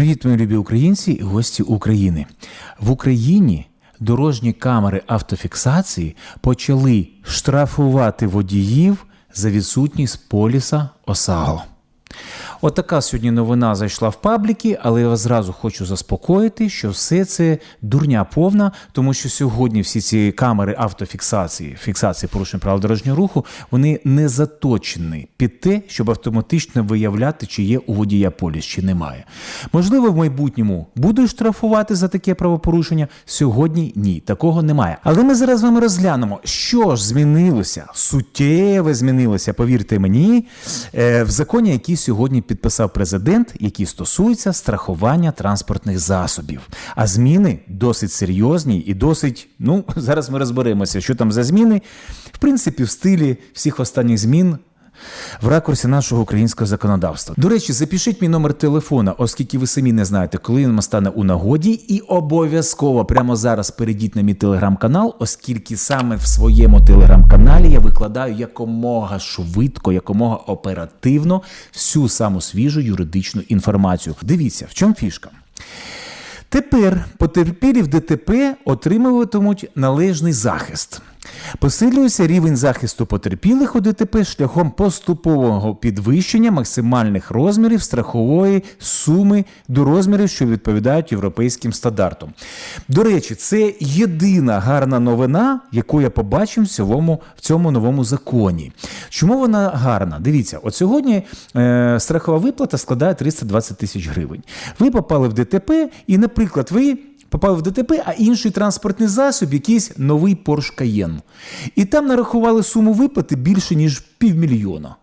Привіт, мої любі українці і гості України. В Україні дорожні камери автофіксації почали штрафувати водіїв за відсутність поліса ОСАГО. Отака сьогодні новина зайшла в пабліки, але я зразу хочу заспокоїти, що все це дурня повна, тому що сьогодні всі ці камери автофіксації, фіксації порушень правил дорожнього руху, вони не заточені під те, щоб автоматично виявляти, чи є у водія поліс, чи немає. Можливо, в майбутньому будуть штрафувати за таке правопорушення. Сьогодні ні, такого немає. Але ми зараз з вами розглянемо, що ж змінилося, суттєве змінилося, повірте мені, е, в законі, який сьогодні підписав президент, який стосується страхування транспортних засобів. А зміни досить серйозні і досить. Ну, зараз ми розберемося, що там за зміни. В принципі, в стилі всіх останніх змін. В ракурсі нашого українського законодавства. До речі, запишіть мій номер телефона, оскільки ви самі не знаєте, коли він стане у нагоді, і обов'язково прямо зараз перейдіть на мій телеграм-канал, оскільки саме в своєму телеграм-каналі я викладаю якомога швидко, якомога оперативно всю саму свіжу юридичну інформацію. Дивіться, в чому фішка. Тепер потерпілі в ДТП отримуватимуть належний захист. Посилюється рівень захисту потерпілих у ДТП шляхом поступового підвищення максимальних розмірів страхової суми до розмірів, що відповідають європейським стандартам. До речі, це єдина гарна новина, яку я побачив в цьому, в цьому новому законі. Чому вона гарна? Дивіться, от сьогодні е, страхова виплата складає 320 тисяч гривень. Ви попали в ДТП, і, наприклад, ви попав в ДТП, а інший транспортний засіб, якийсь новий Porsche Cayenne. І там нарахували суму виплати більше, ніж півмільйона.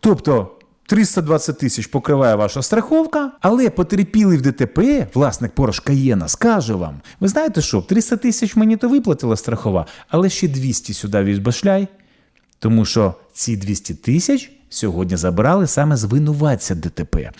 Тобто 320 тисяч покриває ваша страховка, але потерпілий в ДТП, власник Porsche Cayenne, скаже вам: ви знаєте що, 300 тисяч мені то виплатила страхова, але ще 200 сюди відбашляй. Тому що ці 200 тисяч сьогодні забрали саме з винуватця ДТП.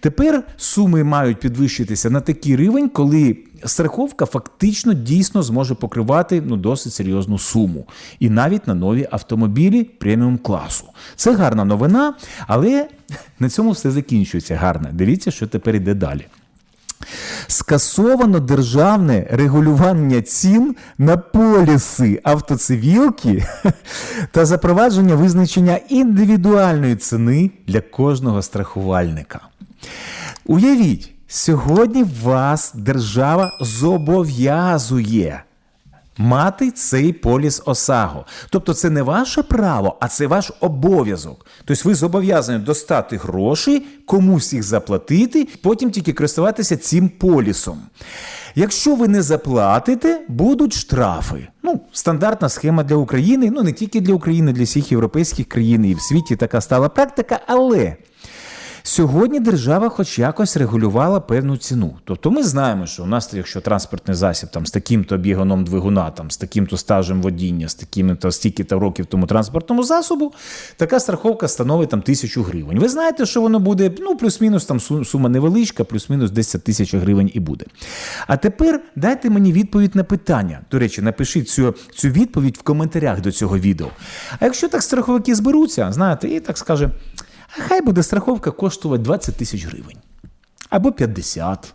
Тепер суми мають підвищитися на такий рівень, коли страховка фактично дійсно зможе покривати ну, досить серйозну суму. І навіть на нові автомобілі преміум класу. Це гарна новина, але на цьому все закінчується гарно. Дивіться, що тепер йде далі. Скасовано державне регулювання цін на поліси автоцивілки та запровадження визначення індивідуальної ціни для кожного страхувальника. Уявіть, сьогодні вас держава зобов'язує. Мати цей поліс ОСАГО. Тобто це не ваше право, а це ваш обов'язок. Тобто ви зобов'язані достати гроші, комусь їх заплатити, потім тільки користуватися цим полісом. Якщо ви не заплатите, будуть штрафи. Ну, стандартна схема для України, ну не тільки для України, для всіх європейських країн і в світі така стала практика, але. Сьогодні держава хоч якось регулювала певну ціну. Тобто ми знаємо, що у нас, якщо транспортний засіб там з таким-то бігоном двигуна, там з таким-то стажем водіння, з таким-то стільки-то років тому транспортному засобу, така страховка становить там тисячу гривень. Ви знаєте, що воно буде ну плюс-мінус там сума невеличка, плюс-мінус 10 тисяч гривень і буде. А тепер дайте мені відповідь на питання. До речі, напишіть цю, цю відповідь в коментарях до цього відео. А якщо так страховики зберуться, знаєте, і так скаже. А хай буде страховка коштувати 20 тисяч гривень. Або 50,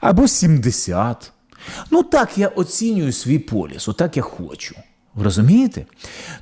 або 70. Ну так я оцінюю свій поліс, отак я хочу. Ви розумієте?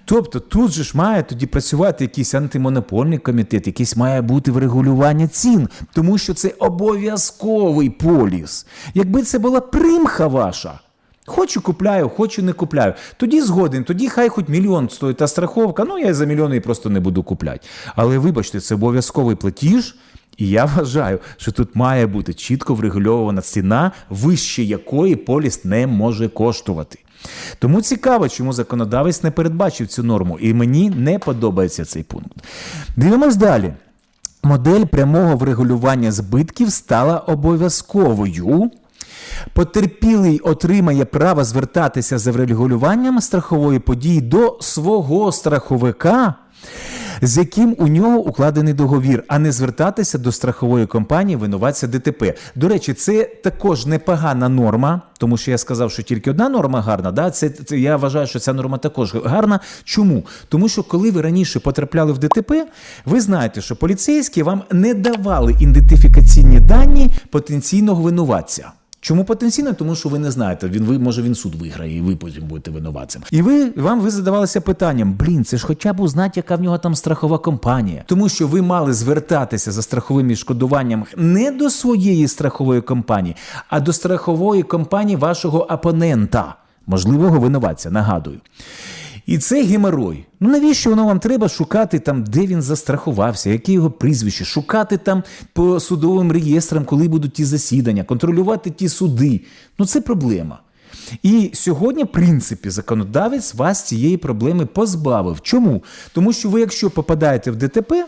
Тобто тут же ж має тоді працювати якийсь антимонопольний комітет, якийсь має бути врегулювання цін, тому що це обов'язковий поліс. Якби це була примха ваша. Хочу купляю, хочу не купляю. Тоді згоден, тоді хай хоч мільйон стоїть та страховка. Ну я за мільйон її просто не буду купляти. Але вибачте, це обов'язковий платіж. І я вважаю, що тут має бути чітко врегульована ціна, вище якої поліс не може коштувати. Тому цікаво, чому законодавець не передбачив цю норму, і мені не подобається цей пункт. Дивимось далі. Модель прямого врегулювання збитків стала обов'язковою. Потерпілий отримає право звертатися за врегулюванням страхової події до свого страховика з яким у нього укладений договір, а не звертатися до страхової компанії винуватця ДТП. До речі, це також непогана норма, тому що я сказав, що тільки одна норма гарна. Да? Це, це я вважаю, що ця норма також гарна. Чому? Тому що коли ви раніше потрапляли в ДТП, ви знаєте, що поліцейські вам не давали ідентифікаційні дані потенційного винуватця. Чому потенційно? Тому що ви не знаєте, він ви може він суд виграє, і ви потім будете винуватцем. І ви вам ви задавалися питанням: блін, це ж хоча б узнати, яка в нього там страхова компанія, тому що ви мали звертатися за страховим відшкодуванням не до своєї страхової компанії, а до страхової компанії вашого опонента, можливого винуватця. Нагадую. І це геморой. Ну навіщо воно вам треба шукати там, де він застрахувався, яке його прізвище, шукати там по судовим реєстрам, коли будуть ті засідання, контролювати ті суди. Ну це проблема. І сьогодні, в принципі, законодавець вас цієї проблеми позбавив. Чому? Тому що ви, якщо попадаєте в ДТП,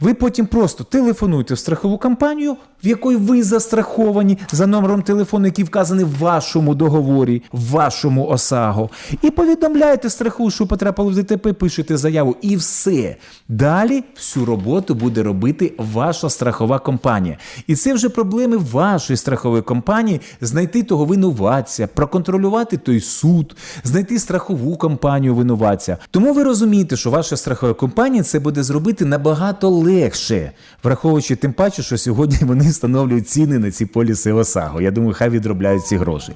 ви потім просто телефонуєте в страхову компанію, в якої ви застраховані за номером телефону, який вказаний в вашому договорі, в вашому ОСАГО, і повідомляєте страху, що потрапили в ДТП, пишете заяву, і все. Далі всю роботу буде робити ваша страхова компанія. І це вже проблеми вашої страхової компанії знайти того винуватця, проконтролювати той суд, знайти страхову компанію винуватця. Тому ви розумієте, що ваша страхова компанія це буде зробити набагато легше, враховуючи тим паче, що сьогодні вони встановлюють ціни на ці поліси ОСАГО. Я думаю, хай відробляють ці гроші.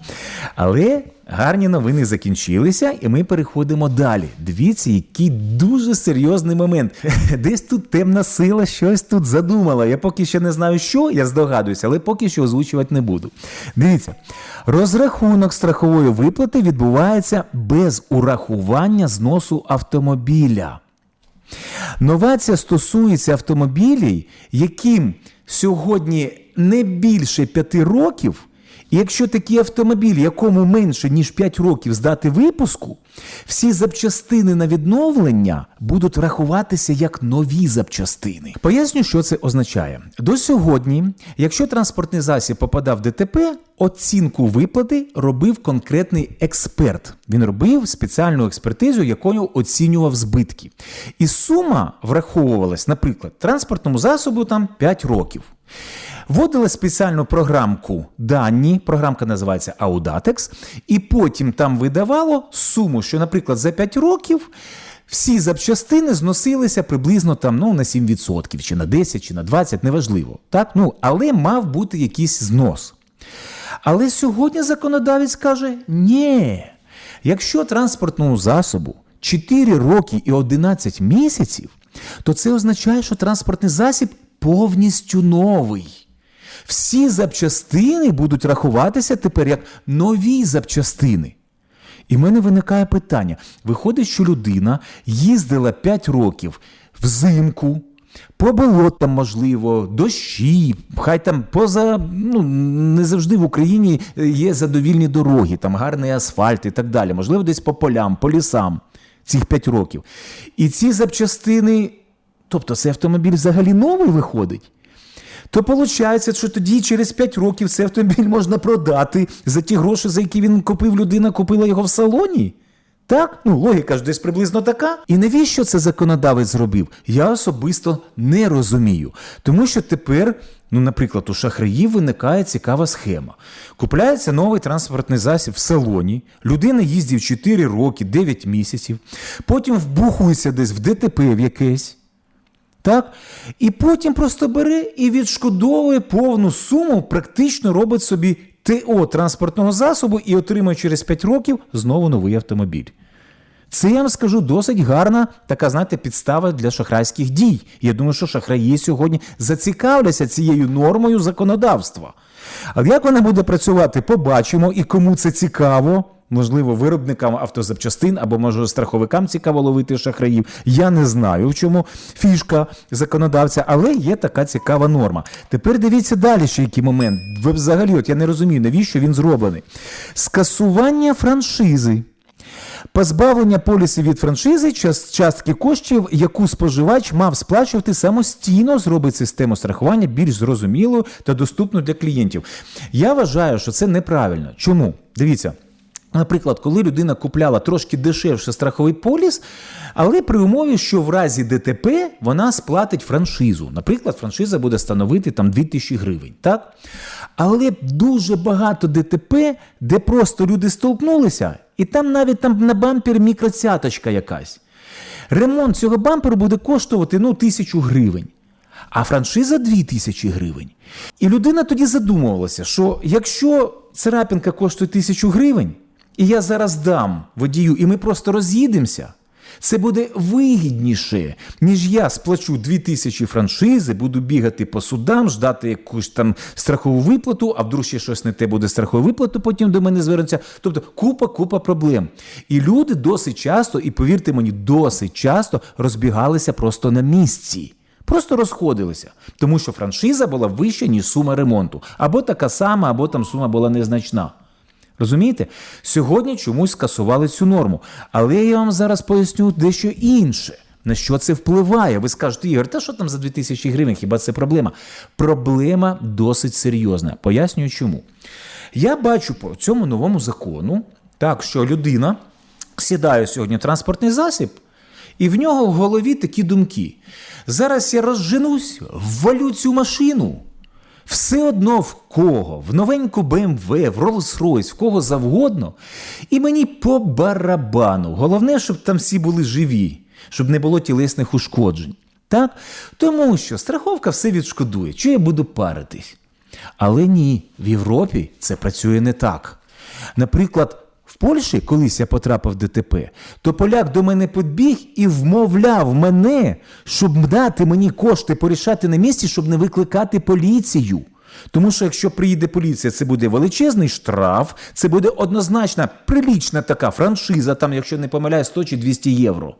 Але гарні новини закінчилися, і ми переходимо далі. Дивіться, який дуже серйозний момент. Десь тут темна сила щось тут задумала. Я поки ще не знаю, що, я здогадуюся, але поки що озвучувати не буду. Дивіться, розрахунок страхової виплати відбувається без урахування зносу автомобіля. Новація стосується автомобілів, яким сьогодні не більше п'яти років. І якщо такий автомобіль, якому менше ніж 5 років здати випуску, всі запчастини на відновлення будуть рахуватися як нові запчастини. Поясню, що це означає. До сьогодні, якщо транспортний засіб попадав в ДТП, оцінку виплати робив конкретний експерт. Він робив спеціальну експертизу, якою оцінював збитки. І сума враховувалась, наприклад, транспортному засобу там 5 років. Вводила спеціальну програмку дані, програмка називається Audatex, і потім там видавало суму, що, наприклад, за 5 років всі запчастини зносилися приблизно там, ну, на 7%, чи на 10, чи на 20, неважливо. Так? Ну, але мав бути якийсь знос. Але сьогодні законодавець каже: ні, якщо транспортному засобу 4 роки і 11 місяців, то це означає, що транспортний засіб повністю новий. Всі запчастини будуть рахуватися тепер як нові запчастини. І в мене виникає питання: виходить, що людина їздила 5 років взимку, по болотам, можливо, дощі, хай там поза ну не завжди в Україні є задовільні дороги, там гарний асфальт і так далі. Можливо, десь по полям, по лісам цих 5 років. І ці запчастини, тобто цей автомобіль взагалі новий виходить. То виходить, що тоді через 5 років цей автомобіль можна продати за ті гроші, за які він купив, людина купила його в салоні. Так, ну логіка ж десь приблизно така. І навіщо це законодавець зробив? Я особисто не розумію. Тому що тепер, ну, наприклад, у шахраїв виникає цікава схема. Купляється новий транспортний засіб в салоні, людина їздить 4 роки, 9 місяців, потім вбухується десь в ДТП в якесь. Так? І потім просто бере і відшкодовує повну суму, практично робить собі ТО транспортного засобу і отримує через 5 років знову новий автомобіль. Це я вам скажу досить гарна така, знаєте, підстава для шахрайських дій. Я думаю, що шахраї сьогодні зацікавляться цією нормою законодавства. А як вона буде працювати, побачимо і кому це цікаво. Можливо, виробникам автозапчастин або може страховикам цікаво ловити шахраїв. Я не знаю, в чому фішка законодавця, але є така цікава норма. Тепер дивіться далі, ще який момент. Ви взагалі, от я не розумію, навіщо він зроблений. Скасування франшизи. Позбавлення полісів від франшизи час- частки коштів, яку споживач мав сплачувати самостійно, зробить систему страхування більш зрозумілою та доступною для клієнтів. Я вважаю, що це неправильно. Чому? Дивіться. Наприклад, коли людина купляла трошки дешевше страховий поліс, але при умові, що в разі ДТП вона сплатить франшизу. Наприклад, франшиза буде становити там 2000 гривень. Так? Але дуже багато ДТП, де просто люди столкнулися, і там навіть там на бампері мікроцяточка якась. Ремонт цього бамперу буде коштувати ну, тисячу гривень. А франшиза 2000 гривень. І людина тоді задумувалася, що якщо царапінка коштує тисячу гривень, і я зараз дам водію, і ми просто роз'їдемося, це буде вигідніше, ніж я сплачу 2000 франшизи, буду бігати по судам, ждати якусь там страхову виплату, а вдруг ще щось не те буде страхову виплату, потім до мене звернуться. Тобто купа, купа проблем. І люди досить часто, і повірте мені, досить часто розбігалися просто на місці. Просто розходилися, тому що франшиза була вища, ніж сума ремонту. Або така сама, або там сума була незначна. Розумієте? Сьогодні чомусь скасували цю норму. Але я вам зараз поясню дещо інше. На що це впливає? Ви скажете, Ігор, та що там за 2000 гривень? Хіба це проблема? Проблема досить серйозна. Пояснюю чому. Я бачу по цьому новому закону, так, що людина сідає сьогодні в транспортний засіб, і в нього в голові такі думки. Зараз я розженусь, ввалю цю машину. Все одно в кого, в новеньку BMW, в Rolls-Royce, в кого завгодно, і мені по барабану. Головне, щоб там всі були живі, щоб не було тілесних ушкоджень. Так? Тому що страховка все відшкодує. Що я буду паритись? Але ні, в Європі це працює не так. Наприклад, Польщі, колись я потрапив в ДТП, то поляк до мене підбіг і вмовляв мене, щоб дати мені кошти порішати на місці, щоб не викликати поліцію. Тому що якщо приїде поліція, це буде величезний штраф, це буде однозначно прилічна така франшиза, там, якщо не помиляю, 100 чи 200 євро.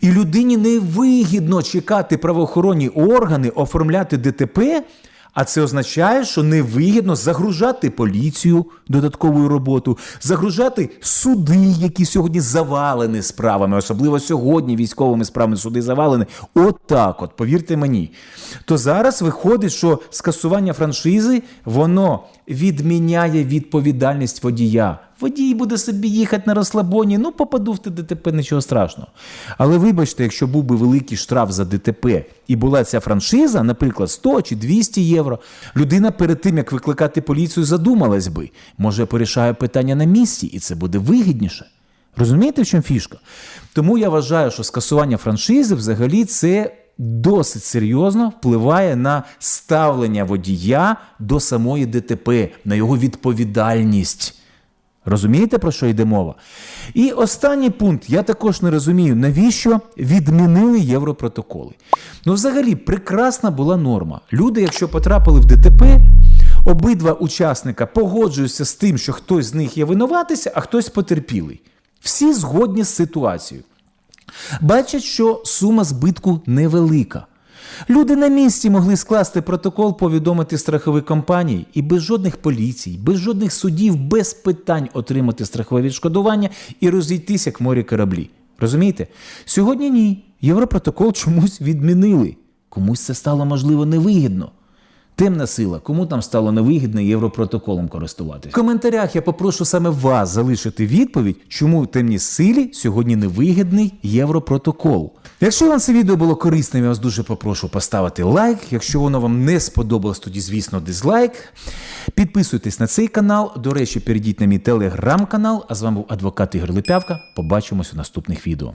І людині невигідно чекати правоохоронні органи, оформляти ДТП, а це означає, що невигідно загружати поліцію додатковою роботу, загружати суди, які сьогодні завалені справами, особливо сьогодні військовими справами суди завалені. От от, повірте мені. То зараз виходить, що скасування франшизи воно відміняє відповідальність водія. Водій буде собі їхати на розслабоні, ну попаду в те ДТП, нічого страшного. Але вибачте, якщо був би великий штраф за ДТП і була ця франшиза, наприклад, 100 чи 200 євро, людина перед тим, як викликати поліцію, задумалась би, може, порішає питання на місці, і це буде вигідніше. Розумієте, в чому фішка? Тому я вважаю, що скасування франшизи взагалі це досить серйозно впливає на ставлення водія до самої ДТП, на його відповідальність. Розумієте, про що йде мова? І останній пункт, я також не розумію, навіщо відмінили європротоколи. Ну, взагалі, прекрасна була норма. Люди, якщо потрапили в ДТП, обидва учасника погоджуються з тим, що хтось з них є винуватися, а хтось потерпілий. Всі згодні з ситуацією. Бачать, що сума збитку невелика. Люди на місці могли скласти протокол, повідомити страхові компанії і без жодних поліцій, без жодних судів, без питань отримати страхове відшкодування і розійтися як морі кораблі. Розумієте? Сьогодні ні. Європротокол чомусь відмінили. Комусь це стало можливо невигідно. Темна сила, кому там стало невигідно європротоколом користуватися? В коментарях я попрошу саме вас залишити відповідь, чому темній силі сьогодні невигідний європротокол. Якщо вам це відео було корисним, я вас дуже попрошу поставити лайк. Якщо воно вам не сподобалось, тоді, звісно, дизлайк. Підписуйтесь на цей канал. До речі, перейдіть на мій телеграм-канал. А з вами був адвокат Ігор Липявка. Побачимось у наступних відео.